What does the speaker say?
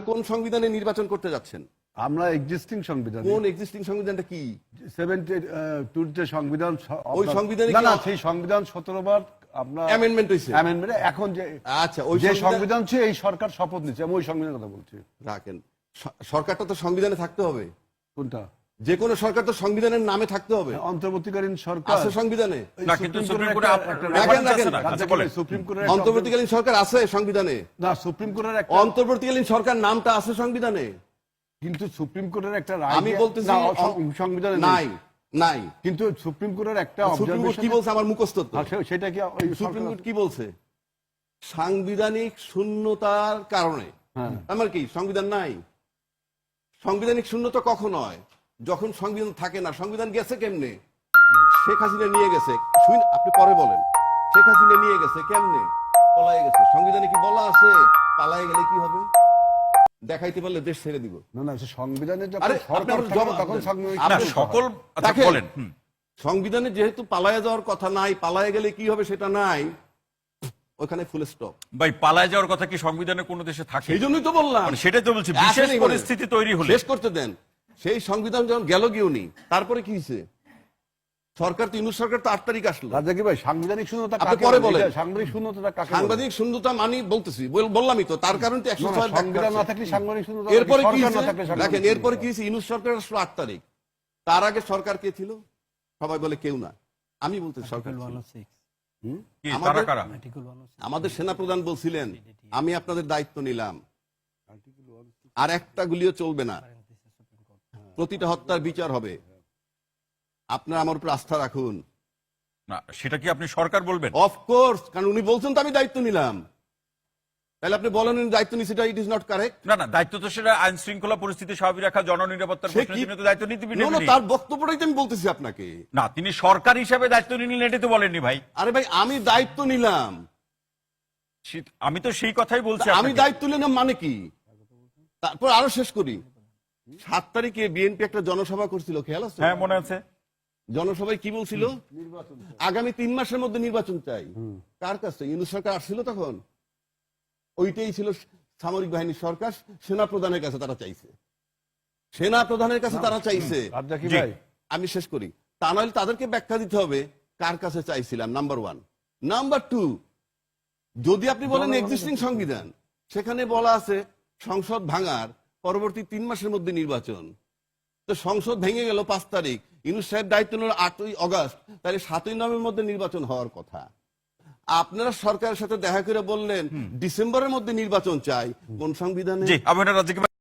কোন সংবিধানে নির্বাচন করতে যাচ্ছেন? আমরা এক্সিস্টিং সংবিধান। কোন এক্সিস্টিং সংবিধানটা কি? সেভেন্টি টুর যে সংবিধান ওই সংবিধান না না সেই সংবিধান সতেরো বার আপনার অ্যামেন্ডমেন্ট হয়েছে অ্যামেন্ডমেন্ট এখন যে আচ্ছা ওই যে সংবিধান- সংবিধান ছিল এই সরকার শপথ নিচ্ছে। আমি ওই সংবিধানের কথা বলছি। রাখেন। সরকারটা তো সংবিধানে থাকতে হবে। কোনটা? যে কোনো সরকার তো সংবিধানের নামে থাকতে হবে। অন্তর্বর্তীকালীন সরকার। আছে সংবিধানে। না, কিন্তু সুপ্রিম কোর্টে আচ্ছা, বলেন। সুপ্রিম কোর্টের অন্তর্বর্তীকালীন সরকার আছে সংবিধানে। না সুপ্রিম কোর্টের একটা অন্তর্বর্তীকালীন সরকার নামটা আছে সংবিধানে। কিন্তু সুপ্রিম কোর্টের একটা রায় আমি বলতেছি সংবিধানে নাই। নাই কিন্তু সুপ্রিম কোর্টের একটা সুপ্রিম কোর্ট কি বলছে আমার মুখস্থ তো। আর সেটা কি সুপ্রিম কোর্ট কি বলছে? সাংবিধানিক শূন্যতার কারণে। হ্যাঁ। আমার কি সংবিধান নাই? সাংবিধানিক শূন্যতা কখন হয়? যখন সংবিধান থাকে না সংবিধান গেছে কেমনে? শেখ হাসিনা নিয়ে গেছে। শুন- আপনি পরে বলেন। শেখ হাসিনা নিয়ে গেছে কেমনে? পলায় গেছে। সংবিধানে কি বলা আছে? পালায় গেলে কি হবে? দেখাইতে পারলে দেশ ছেড়ে দিব। না না সংবিধানে যখন আরে, আপনার থাকে তখন সংবিধান না সকল আচ্ছা বলেন। সংবিধানে যেহেতু পালায় যাওয়ার কথা নাই পালায় গেলে কি হবে সেটা নাই ওখানে ফুল স্টপ ভাই পালায় যাওয়ার কথা কি সংবিধানে কোনো দেশে থাকে? সেই জন্যই তো বললাম। মানে সেটাই তো বলছি বিশেষ পরিস্থিতি তৈরি হলে। শেষ করতে দেন। সেই সংবিধান যখন গেল গিয়েও তারপরে কি হয়েছে? সরকার তো ইউনুস সরকার তো আট তারিখ আসলো। রাজা কি ভাই সাংবিধানিক শূন্যতা আপনি পরে বলে? বলেন। সাংবিধানিক শূন্যতা কাকে? সাংবাদিক শূন্যতা মানি বলতেছি বললামই তো তার কারণ তো একশো ছয় সংবিধান না থাকলে সাংবিধানিক শূন্যতা এরপরে কি সাংবিধানিক দেখেন এরপরে কি হয়েছে? ইউনুস সরকার আসলো আট তারিখ। তার আগে সরকার কে ছিল? সবাই বলে কেউ না। আমি বলতে সরকার আমাদের- তারা কারা? আমাদের সেনা প্রধান বলছিলেন আমি আপনাদের দায়িত্ব নিলাম। আর একটা গুলিও চলবে না। প্রতিটা হত্যার বিচার হবে। আপনার আমার উপর আস্থা রাখুন। না সেটা কি আপনি সরকার বলবেন? অফকোর্স কারণ উনি বলছেন তো আমি দায়িত্ব নিলাম। তাহলে আপনি বলেন দায়িত্ব নিচ্ছে ইট ইজ নট কারেক্ট না না দায়িত্ব তো সেটা আইন শৃঙ্খলা পরিস্থিতি স্বাভাবিক রাখা জননিরাপত্তার তো দায়িত্ব নিতে no, তার বক্তব্যটাই তো আমি বলতেছি আপনাকে। না তিনি সরকার হিসাবে দায়িত্ব নিলেন এটাই তো বলেননি ভাই। আরে ভাই আমি দায়িত্ব নিলাম। আমি তো সেই কথাই বলছি আমি দায়িত্ব নিলাম মানে কি? তারপর আরও শেষ করি। সাত তারিখে বিএনপি একটা জনসভা করছিল খেয়াল আছে? হ্যাঁ মনে আছে। জনসভায় কি বলছিল? আগামী তিন মাসের মধ্যে নির্বাচন চাই। কার কাছে? ইউনুস সরকার আসছিল তখন? ওইটাই ছিল সামরিক বাহিনীর সরকার সেনা প্রধানের কাছে তারা চাইছে। সেনা প্রধানের কাছে তারা চাইছে। আমি শেষ করি। তা নইলে তাদেরকে ব্যাখ্যা দিতে হবে কার কাছে চাইছিলাম নাম্বার ওয়ান নাম্বার টু যদি আপনি বলেন এক্সিস্টিং সংবিধান সেখানে বলা আছে সংসদ ভাঙার পরবর্তী তিন মাসের মধ্যে নির্বাচন। তো সংসদ ভেঙে গেল পাঁচ তারিখ। ইউনুস সাহেব দায়িত্ব নিল আটই অগাস্ট। তাহলে সাতই নভেম্বর মধ্যে নির্বাচন হওয়ার কথা। আপনারা সরকারের সাথে দেখা করে বললেন ডিসেম্বরের মধ্যে নির্বাচন চাই। কোন সংবিধানে?